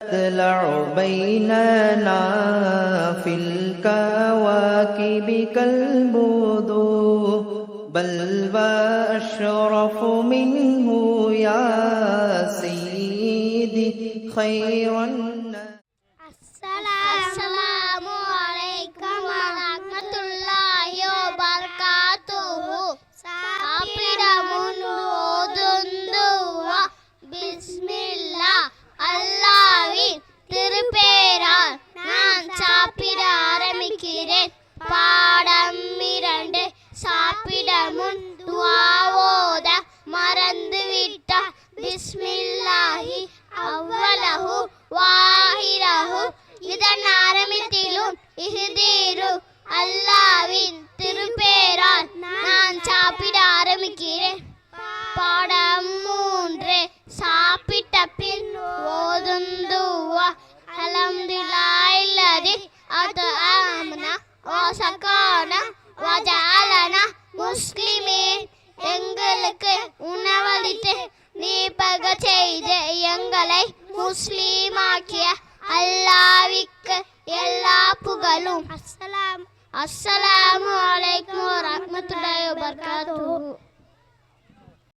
تطلع بيننا في الكواكب كالبدو. بل وأشرف منه يا سيدي خير الناس. பாடம் இரண்டு சாப்பிட முன் துவாவோத மறந்து விட்டா பிஸ்மில்லாஹி அவ்வளஹு வாஹிரஹு. இதன் ஆரம்பத்திலும் இஹுதீரு அல்லாவின் ஓசக்கான வஜாலனா முஸ்லிமீன் எங்களுக்கு உணவளித்து நீபக செய்து எங்களை முஸ்லீமாக்கிய அல்லாவிற்கு எல்லா புகழும். அஸ்ஸலாம். அஸ்ஸலாமு அலைக்கும் வரஹ்மத்துல்லாஹி வபரகாத்துஹு.